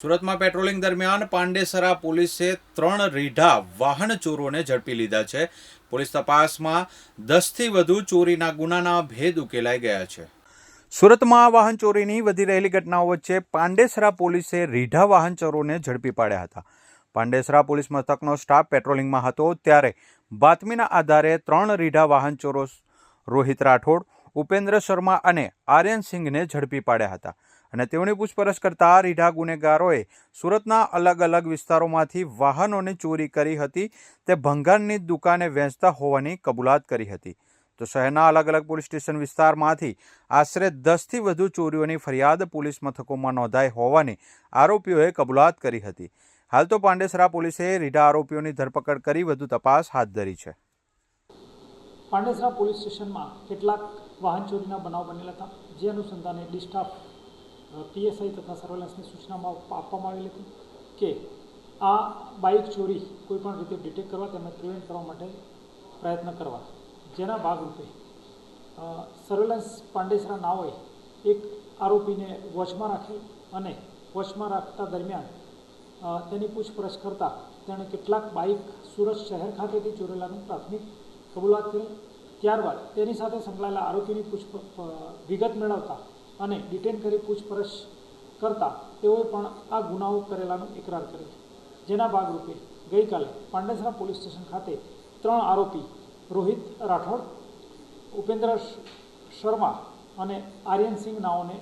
સુરતમાં પેટ્રોલિંગ દરમિયાન પાંડેસરા પોલીસે ત્રણ રીઢા વાહન ચોરોને ઝડપી લીધા છે. પોલીસ તપાસમાં દસથી વધુ ચોરીના ગુનાના ભેદ ઉકેલાઈ ગયા છે. સુરતમાં વાહન ચોરીની વધી રહેલી ઘટનાઓ વચ્ચે પાંડેસરા પોલીસે રીઢા વાહન ચોરોને ઝડપી પાડ્યા હતા. પાંડેસરા પોલીસ મથકનો સ્ટાફ પેટ્રોલિંગમાં હતો ત્યારે બાતમીના આધારે ત્રણ રીઢા વાહન ચોરો રોહિત રાઠોડ, ઉપેન્દ્ર શર્મા અને આર્યન સિંઘને ઝડપી પાડ્યા હતા. અને તેઓની પૂછપરછ કરતા રીઢા ગુનેગારોએ સુરતના અલગ અલગ વિસ્તારોમાંથી વાહનોની ચોરી કરી હતી. તે ભંગારની દુકાને વેચતા હોવાની કબૂલાત કરી હતી. તો શહેરના અલગ અલગ પોલીસ સ્ટેશન વિસ્તારમાંથી આશરે દસથી વધુ ચોરીઓની ફરિયાદ પોલીસ મથકોમાં નોંધાઈ હોવાની આરોપીઓએ કબૂલાત કરી હતી. હાલ તો પાંડેસરા પોલીસે રીઢા આરોપીઓની ધરપકડ કરી વધુ તપાસ હાથ ધરી છે. પાંડેસરા પોલીસ સ્ટેશનમાં કેટલાક વાહન ચોરીના બનાવ બનેલા હતા. જે અનુસંધાને ડી સ્ટાફ પીએસઆઈ તથા સર્વેલન્સની સૂચનામાં આપવામાં આવેલી હતી કે આ બાઇક ચોરી કોઈપણ રીતે ડિટેક્ટ કરવા તેમને પ્રિવેન્ટ કરવા માટે પ્રયત્ન કરવા. જેના ભાગરૂપે સર્વેલન્સ પાંડેસરા નાઓએ એક આરોપીને વોચમાં રાખી અને વોચમાં રાખતા દરમિયાન તેની પૂછપરછ કરતાં તેણે કેટલાક બાઇક સુરત શહેર ખાતેથી ચોરેલાનું પ્રાથમિક કબૂલાત કરી. ત્યારબાદ તેની સાથે સંકળાયેલા આરોપીની પૂછ વિગત મેળવતા અને ડિટેન કરી પૂછપરછ કરતા તેઓએ પણ આ ગુનાઓ કરેલાનો ઇકરાર કર્યો જેના ભાગરૂપે ગઈકાલે પાંડેસરા પોલીસ સ્ટેશન ખાતે ત્રણ આરોપી રોહિત રાઠોડ, ઉપેન્દ્ર શર્મા અને આર્યનસિંહ નાઓને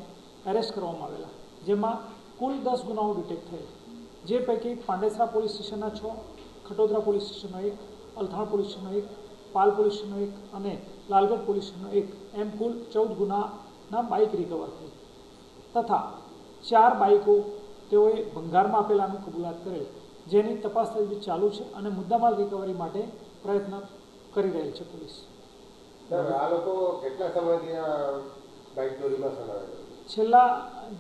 એરેસ્ટ કરવામાં આવેલા, જેમાં કુલ દસ ગુનાઓ ડિટેક્ટ થયેલ જે પૈકી પાંડેસરા પોલીસ સ્ટેશનના છ, ખટોદરા પોલીસ સ્ટેશનનો એક, અલથાણ પોલીસ સ્ટેશનનો એક, પાલ પોલીસ સ્ટેશનનો એક અને લાલગઢ પોલીસ સ્ટેશનનો એક, એમ કુલ ચૌદ ગુનાના બાઇક રિકવર થઈ. તથા ચાર બાઇકો તેઓએ ભંગારમાં આપેલાનું કબૂલાત કરેલ જેની તપાસ તજવીજ ચાલુ છે અને મુદ્દામાલ રિકવરી માટે પ્રયત્ન કરી રહેલ છે પોલીસ. આ લોકો કેટલા સમયથી બાઇક ચોરીમાં છેલ્લા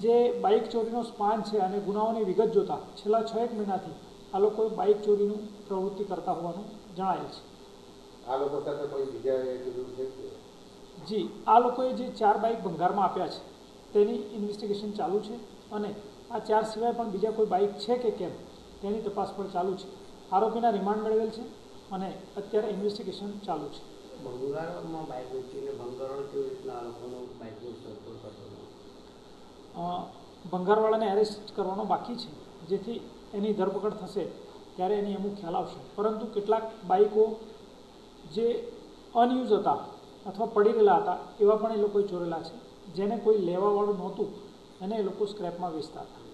જે બાઇક ચોરીનો સ્પાન છે અને ગુનાઓની વિગત જોતા છેલ્લા છ એક મહિનાથી આ લોકોએ બાઇક ચોરીનું પ્રવૃત્તિ કરતા હોવાનું જણાયેલ છે. આ લોકો સાથે કોઈ બીજા જી આ લોકોએ જે ચાર બાઇક ભંગારમાં આપ્યા છે તેની ઇન્વેસ્ટિગેશન ચાલુ છે અને આ ચાર સિવાય પણ બીજા કોઈ બાઇક છે કે કેમ તેની તપાસ પણ ચાલુ છે. આરોપીના રિમાન્ડ મેળવેલ છે અને અત્યારે ઇન્વેસ્ટિગેશન ચાલુ છે. ભંગારવાળાને એરેસ્ટ કરવાનો બાકી છે. જેથી એની ધરપકડ થશે ત્યારે એની અમુક ખ્યાલ આવશે. પરંતુ કેટલાક બાઇકો જે અનયુઝ હતા અથવા પડી રહેલા હતા, એવા પણ એ લોકોએ ચોરેલા છે. જેને કોઈ લેવાવાળું નહોતું એને એ લોકો સ્ક્રેપમાં વેચતા હતા.